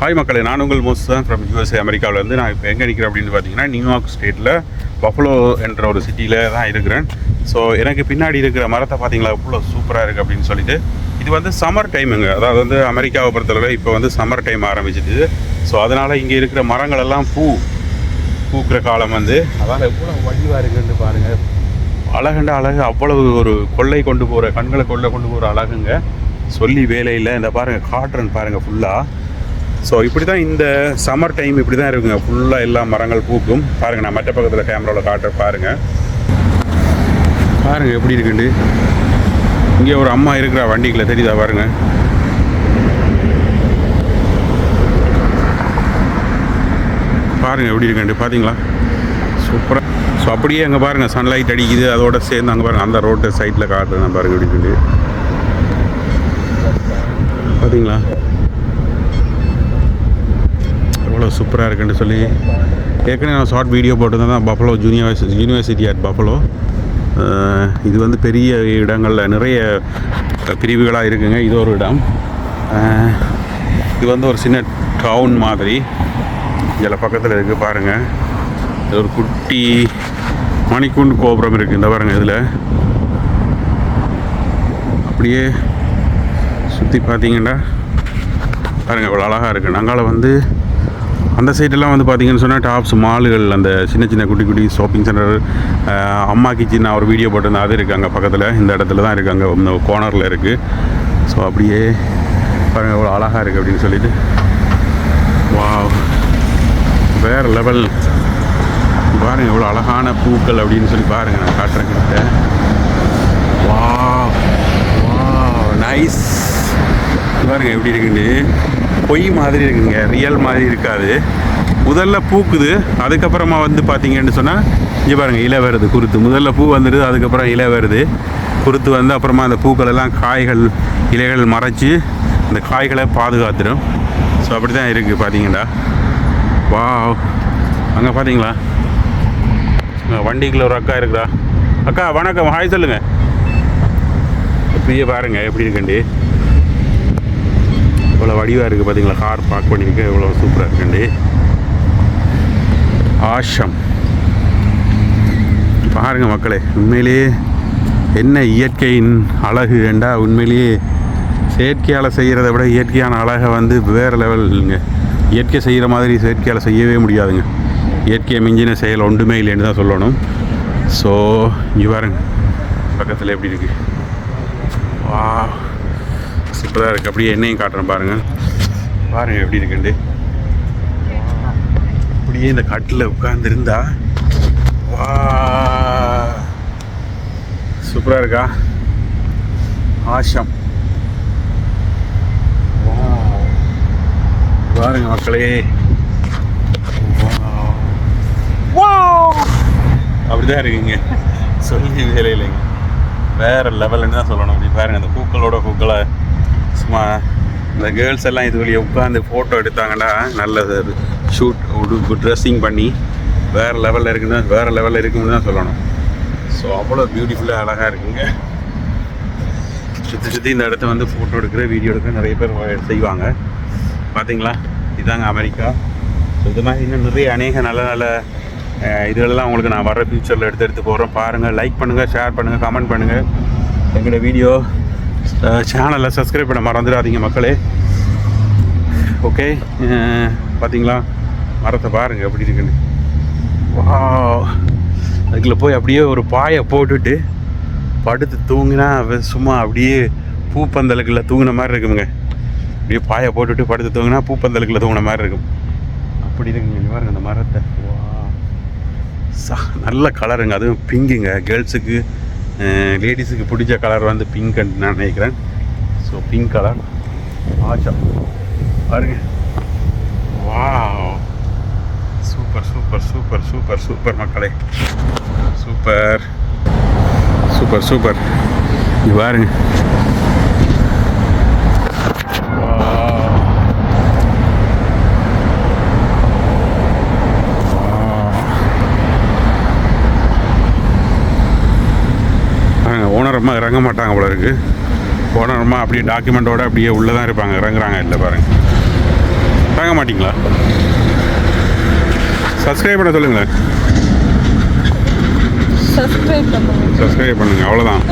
Hi மக்களே நான் உங்கள் மோஸ் தான் ஃப்ரம் யூஎஸ்ஏ அமெரிக்காவிலேருந்து நான் இப்போ எங்கே நிற்கிறேன் அப்படின்னு பார்த்தீங்கன்னா நியூயார்க் ஸ்டேட்டில் பஃபலோ என்ற ஒரு சிட்டியில் தான் இருக்கிறேன். ஸோ எனக்கு பின்னாடி இருக்கிற மரத்தை பார்த்தீங்களா இவ்வளோ சூப்பராக இருக்குது அப்படின்னு சொல்லிட்டு இது வந்து சம்மர் டைமுங்க அதாவது வந்து அமெரிக்காவை பொறுத்தளவில் இப்போ வந்து சம்மர் டைம் ஆரம்பிச்சிட்டு ஸோ அதனால் இங்கே இருக்கிற மரங்கள் எல்லாம் பூ பூக்கிற காலம் வந்து அதால் எவ்வளோ வடிவாக இருக்குன்னு பாருங்கள் அழகுண்ட அழகு அவ்வளவு ஒரு கொள்ளை கொண்டு போகிற கண்களை கொள்ளை கொண்டு போகிற அழகுங்க. சொல்லி வேலையில் இந்த பாருங்கள் காட்டுறன் பாருங்கள் ஃபுல்லாக ஸோ இப்படி தான் இந்த சம்மர் டைம் இப்படி தான் இருக்குங்க ஃபுல்லாக எல்லா மரங்கள் பூக்கும். பாருங்கள் நான் மற்ற பக்கத்தில் கேமராவில் காட்டுற பாருங்கள் பாருங்கள் எப்படி இருக்குண்டு. இங்கே ஒரு அம்மா இருக்கிற வண்டிக்குள்ள தெரியுதா பாருங்கள் பாருங்கள் எப்படி இருக்குண்டு பார்த்தீங்களா சூப்பராக ஸோ அப்படியே அங்கே பாருங்கள் சன்லைட் அடிக்குது அதோட சேர்ந்து அங்கே பாருங்கள் அந்த ரோட்டு சைட்டில் காட்டுறேன் பாருங்கள் எப்படி இருக்குண்டு. பார்த்தீங்களா எவ்வளோ சூப்பராக இருக்குன்னு சொல்லி ஏற்கனவே நான் ஷார்ட் வீடியோ போட்டிருந்தேன். தான் Buffalo junior university at Buffalo இது வந்து பெரிய இடங்களில் நிறைய பிரிவுகளாக இருக்குங்க. இது ஒரு இடம். இது வந்து ஒரு சின்ன டவுன் மாதிரி. இதில் பக்கத்தில் இருக்குது பாருங்கள் இது ஒரு குட்டி மணிக்கூண்டு கோபுரம் இருக்குது இந்த பாருங்கள் இதில். அப்படியே சுற்றி பார்த்தீங்கன்னா பாருங்கள் இவ்வளோ அழகாக இருக்குது நாங்கால வந்து அந்த சைடெல்லாம் வந்து பார்த்திங்கன்னு சொன்னால் டாப்ஸ் மாலுகள் அந்த சின்ன சின்ன குட்டி குட்டி ஷாப்பிங் சென்டர் அம்மா கிச்சன் நான் ஒரு வீடியோ போட்டிருந்தேன் அது இருக்காங்க பக்கத்தில். இந்த இடத்துல தான் இருக்காங்க இந்த கோனரில் இருக்குது ஸோ அப்படியே பாருங்கள் எவ்வளோ அழகாக இருக்குது அப்படின்னு சொல்லிட்டு. வாவ் வேறு லெவல் பாருங்கள் இவ்வளோ அழகான பூக்கள் அப்படின்னு சொல்லி பாருங்கள் நான் காட்டுறேன் கிட்ட. வா வா நைஸ் பாருங்கள் எப்படி இருக்குன்னு. பொய் மாதிரி இருக்குங்க ரியல் மாதிரி இருக்காது. முதல்ல பூக்குது அதுக்கப்புறமா வந்து பார்த்தீங்கன்னு சொன்னால் இங்கே பாருங்கள் இலை வருது குருத்து. முதல்ல பூ வந்துடுது அதுக்கப்புறம் இலை வருது. குருத்து வந்து அப்புறமா அந்த பூக்களெல்லாம் காய்கள் இலைகள் மறைச்சி அந்த காய்களை பாதுகாத்துடும் ஸோ அப்படி தான் இருக்குது பார்த்தீங்களா வா அங்கே பார்த்தீங்களா வண்டிக்குள்ளே வண்டிக்குள்ள ஒரு அக்கா இருக்குதா அக்கா வணக்கம். ஹாய் சொல்லுங்கள் இப்படியே பாருங்கள் எப்படி இருக்குண்டி இவ்வளோ வடிவாக இருக்குது பார்த்தீங்களா கார் பார்க் பண்ணியிருக்கு இவ்வளோ சூப்பராக இருக்குண்டி ஆஷம். பாருங்கள் மக்களே உண்மையிலேயே என்ன இயற்கையின் அழகு ஏண்டா உண்மையிலேயே செயற்கையால் செய்கிறத விட இயற்கையான அழகை வந்து வேறு லெவல் இல்லைங்க. இயற்கை செய்கிற மாதிரி செயற்கையால் செய்யவே முடியாதுங்க. இயற்கையை மிஞ்சின செயல் ஒன்றுமே இல்லைன்னு தான் சொல்லணும். ஸோ இங்கே பாருங்க. பக்கத்தில் எப்படி இருக்குது வா சூப்பராக இருக்குது அப்படியே எண்ணெயும் காட்டுறேன் பாருங்கள் பாருங்கள் எப்படி இருக்குண்டு அப்படியே இந்த கட்டில் உட்காந்துருந்தா வா. சூப்பராக இருக்கா? ஆஷம். பாருங்க மக்களே. அப்படிதான் இருக்குங்க. சொல்லி வேலை இல்லைங்க வேற லெவல்னு தான் சொல்லணும். அப்படி பாருங்க அந்த பூக்களோட பூக்களை சும்மா இந்த கேர்ள்ஸ் எல்லாம் இது வழியை உட்காந்து ஃபோட்டோ எடுத்தாங்கன்னா நல்ல ஷூட் உடுப்பு ட்ரெஸ்ஸிங் பண்ணி வேறு லெவலில் இருக்குன்னு வேறு லெவலில் இருக்குன்னு தான் சொல்லணும். ஸோ அவ்வளோ பியூட்டிஃபுல்லாக அழகாக இருக்குங்க. சுற்றி சுற்றி இந்த இடத்த வந்து ஃபோட்டோ எடுக்கிற வீடியோ எடுக்கிற நிறைய பேர் செய்வாங்க. பார்த்தீங்களா இதாங்க அமெரிக்கா. ஸோ இது மாதிரி இன்னும் நிறைய அநேக நல்ல நல்ல இதுகளெல்லாம் உங்களுக்கு நான் வர ஃபியூச்சரில் எடுத்து எடுத்து போகிறேன் பாருங்கள் லைக் பண்ணுங்கள் ஷேர் பண்ணுங்கள் கமெண்ட் பண்ணுங்கள் எங்களோட வீடியோ சேனலை சப்ஸ்கிரைப் பண்ண மறந்துடாதீங்க மக்களே. ஓகே பார்த்தீங்களா மரத்தை பாருங்கள் எப்படி இருக்குன்னு. வா அதுக்குள்ளே போய் அப்படியே ஒரு பாயை போட்டுட்டு படுத்து தூங்கினா சும்மா அப்படியே பூப்பந்தலுக்குள்ள தூங்கின மாதிரி இருக்குங்க அப்படியே பாயை போட்டுட்டு படுத்து தூங்கினா பூப்பந்தலுக்குள்ள தூங்கின மாதிரி இருக்கும். அப்படி இருக்குங்க இங்க பாருங்க அந்த மரத்தை. வா சா நல்ல கலருங்க அதுவும் பிங்குங்க கேர்ள்ஸுக்கு லேடிஸுக்கு பிடிச்ச கலர் வந்து பிங்க் நான் நினைக்கிறேன். ஸோ பிங்க் கலர் ஆச்சா பாருங்க. வா super super super super super மக்களே. சூப்பர் சூப்பர் சூப்பர் இது பாருங்க. ரொம்ப இறங்க மாட்டாங்க போல இருக்குது போனால் ரொம்ப அப்படியே டாக்குமெண்ட்டோடு அப்படியே உள்ளே தான் இருப்பாங்க. இறங்குறாங்க இல்லை பாருங்கள் இறங்க மாட்டிங்களா? சப்ஸ்கிரைப் பண்ண சொல்லுங்களேன் சப்ஸ்கிரைப் பண்ணுங்கள் அவ்வளோதான்